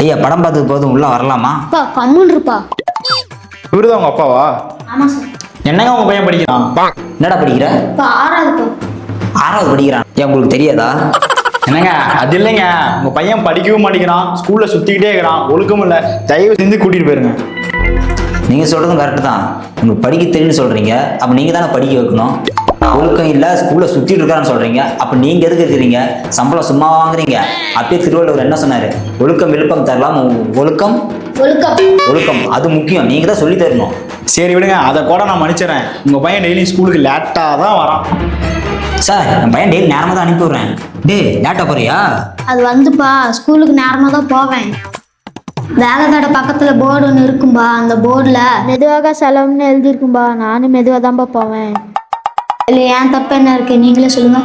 ஐயா படம் பார்த்தது போதும் உள்ள வரலாமா? அப்பா கம்முன்னு இருப்பா. இவருதான் உங்க அப்பாவா? ஆமா சார். என்னங்க உங்க பையன் படிக்கிறான்? என்னடா படிக்கிற? இப்போ ஆறாவதுப்பா ஆறாவது படிக்கிறான். ஏன் உங்களுக்கு தெரியாதா? என்னங்க அது இல்லைங்க. உங்க பையன் படிக்கவும் மாட்டேங்கிறான் ஸ்கூல்ல சுத்திக்கிட்டே இருக்கிறான் ஒழுக்கமும் இல்ல. தயவு செஞ்சு கூட்டிட்டு போயிருங்க. நீங்க சொல்றதும் கரெக்ட் தான். உங்களுக்கு படிக்க தெரியும்னு சொல்றீங்க. அப்ப நீங்க தானே படிக்க வைக்கணும்? ஒழுக்கம் இல்ல ஸ்கூல்ல சுத்திட்டு இருக்கான்னு சொல்றீங்க. அப்ப நீங்க எதுக்கு இருக்கிறீங்க? சம்பளம் சும்மா வாங்குறீங்க. அப்பயே திருவள்ளுவர் என்ன சொன்னாரு? ஒழுக்கம் விழுப்பம் தரலாம். ஒழுக்கம்? ஒழுக்கம். ஒழுக்கம். அது முக்கியம். நீங்க தான் சொல்லி தரணும். சரி விடுங்க. அதை கூட நான் மன்னிச்சிடறேன் உங்க பையன் டெய்லி ஸ்கூலுக்கு லேட்டா தான் வரான். சார் என் பையன் டெய்லி நேரமா தான் அனுப்பி விடுறேன். டேய் லேட்டா போறியா? அது வந்துப்பா. ஸ்கூலுக்கு நேரமாக தான் போவேன். வேகத்தடை பக்கத்தில் போர்டு ஒன்று இருக்கும்பா. அந்த போர்டில் மெதுவாக செலவுன்னு எழுதியிருக்கும்பா. நானும் மெதுவாக தான்ப்பா போவேன். இல்லை ஏன் தப்பு என்ன இருக்கு? நீங்களே சொல்லுங்க.